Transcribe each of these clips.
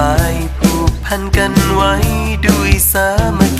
ลายผูกพันกันไว้ด้วยสามัคคี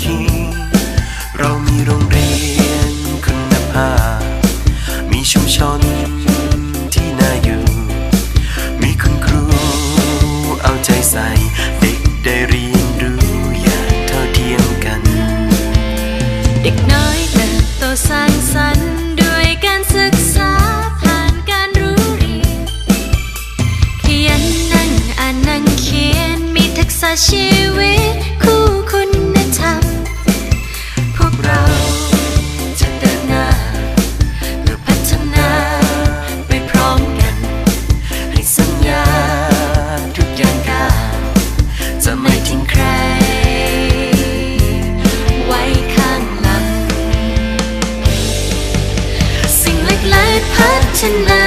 tonight.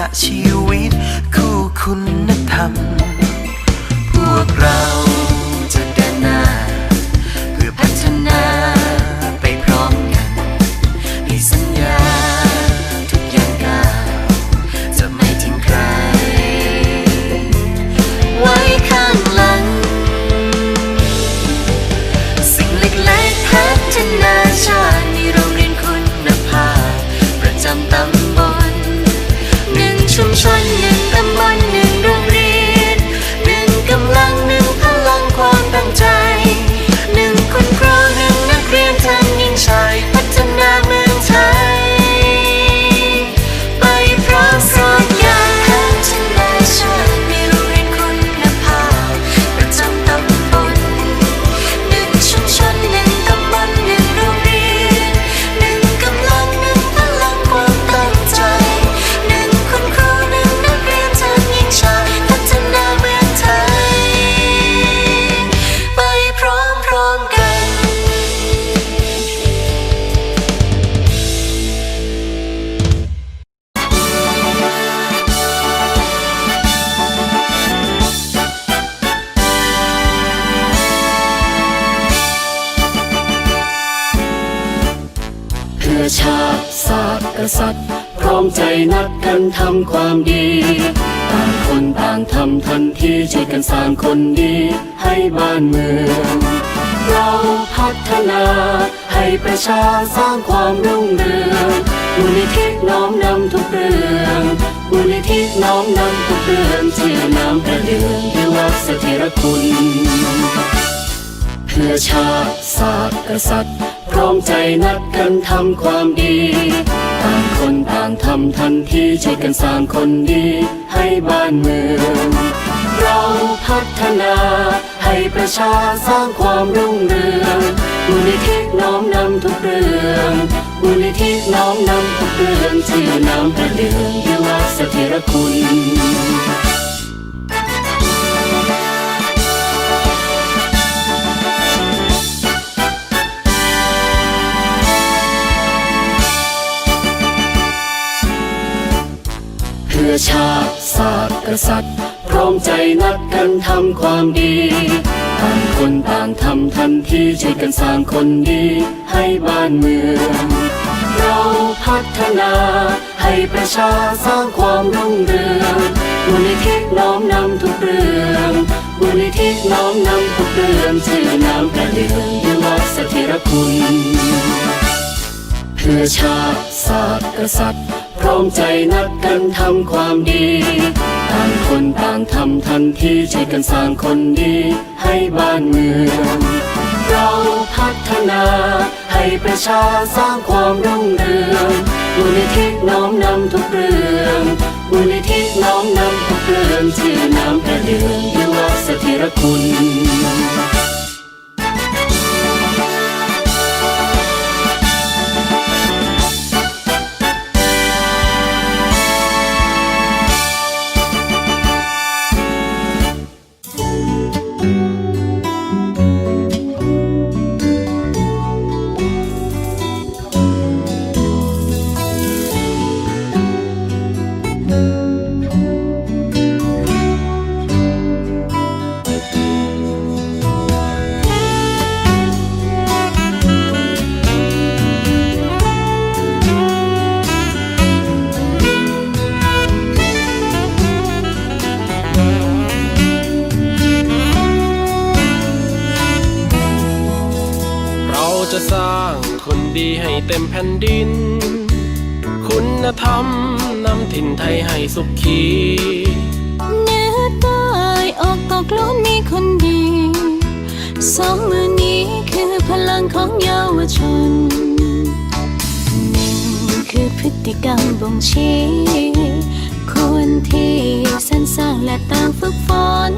มีทัก กันทำความดี ต่างคนต่างทำทันทีช่วยกันสร้างคนดีให้บ้านเมือง เราพัฒนาให้ประชาสร้างความรุ่งเรืองมูลนิธิน้อมนำทุกเรื่องมูลนิธิน้อมนำทุกเรื่องชื่อน้ำกระเดืองด้วยวัดเสถิรคุณเพื่อชาติศาสตร์กษัตริย์พร้อมใจนัดกันทำความดี คนต่างทำทันทีช่วยกันสร้างคนดีให้บ้านเมือง เราพัฒนาให้ประชาสร้างความรุ่งเรืองมูลนิธิน้อมนำทุกเรื่องมูลนิธิน้อมนำทุกเรื่องชื่อน้ำประเดืองด้วยวัดเสถิรคุณ ชาติศาสตร์กษัตริย์ พร้อมใจนัดกันทำความดีต่างคนต่างทำทันทีช่วยกันสร้างคนดีให้บ้านเมือง เราพัฒนาให้ประชาสร้างความรุ่งเรืองมูลนิธิน้อมนำทุกเรื่องมูลนิธิน้อมนำทุกเรื่องชื่อน้ำกระเดืองด้วยวัดเสถิรคุณ เพื่อชาติศาสตร์กษัตริย์ พร้อมใจนัดกันทำความดีต่างคนต่างทำทันทีช่วยกันสร้างคนดีให้บ้านเมือง เราพัฒนาให้ประชาสร้างความรุ่งเรืองมูลนิธิน้อมนำทุกเรื่องมูลนิธิน้อมนำทุกเรื่องชื่อน้ำกระเดืองยุวสถิรคุณ เต็มแผ่นดิน คุณธรรมนำถิ่นไทยให้สุขีเหนือใต้ออกตกล้วนมีคนดี สองมือนี้คือพลังของเยาวชนหนึ่งคือพฤติกรรมบ่งชี้คนที่สรรสร้างและต่างฝึกฝน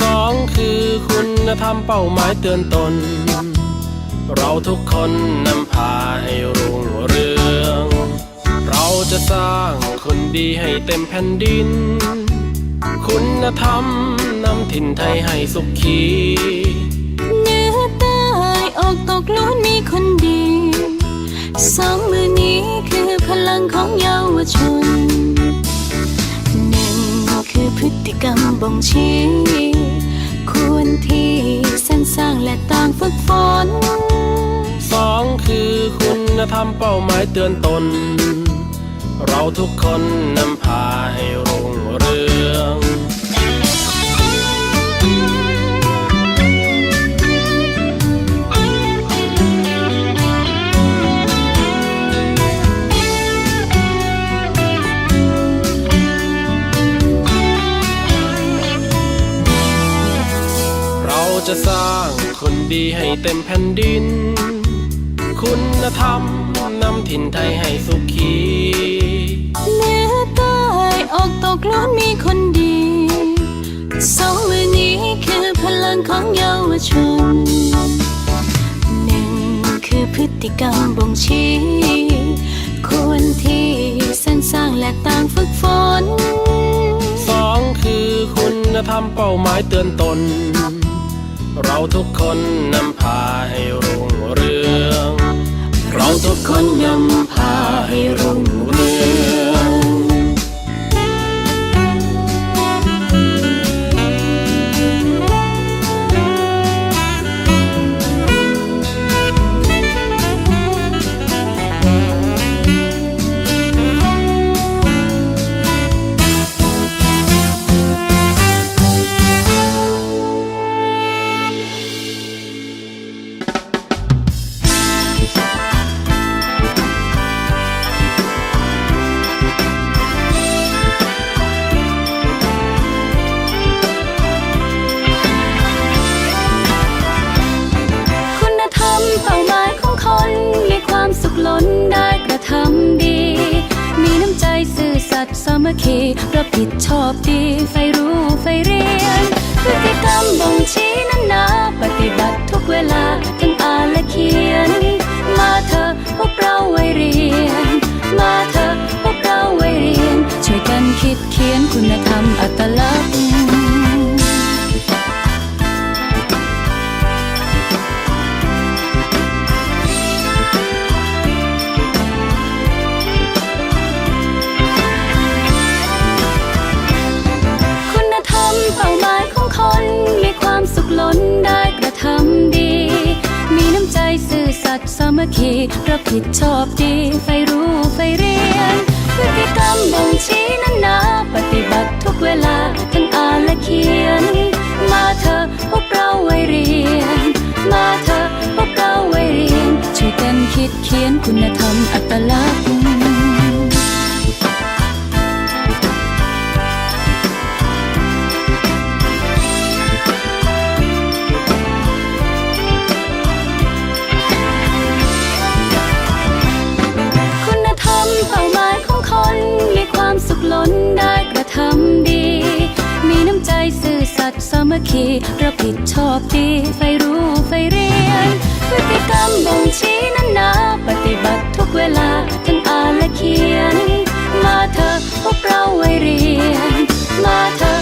สองคือคุณธรรมเป้าหมายเตือนตน เราทุกคนนำพาให้รุ่งเรือง เราจะสร้างคนดีให้เต็มแผ่นดิน คุณธรรมนำถิ่นไทยให้สุขี เหนือใต้ออกตกล้วนมีคนดี สองมือนี้คือพลังของเยาวชนหนึ่งคือพฤติกรรมบ่งชี้ควรที่สรรสร้างและต่างฝึกฝน คือคุณธรรมเป้าหมายเตือนตน เราทุกคนนำพาให้รุ่งเรืองเราจะสร้างคนดีให้เต็มแผ่นดิน ธรรมนำถิ่นไทยให้สุขีเหนือใต้ออกตกล้วนมีคนดีสองมือนี้คือพลังของเยาวชนหนึ่งคือพฤติกรรมบ่งชี้ควรที่สรรสร้างและต่างฝึกฝนสองคือคุณธรรมเป้าหมายเตือนตน เราทุกคนนำพาให้รุ่งเรืองเรา ทุกคนนำพาให้รุ่งเรือง มัคคีรับผิดชอบดีไฟรู้ไฟเรียนพฤติกรรมบ่งชี้นั้นนาปฏิบัติทุกเวลาทั้ง มัคคีรับผิดชอบดีไฟรู้ไฟเรียนพฤติกรรมบ่งชี้นั้นนาปฏิบัติทุกเวลาทั้งอ่านและเขียน คีเราผิดชอบดีไฟรู้ไฟเรียน พฤติกรรมบ่งชี้นั้นนาปฏิบัติทุกเวลาทั้งอ่านและเขียน มาเธอพวกเราไว้เรียน มาเธอ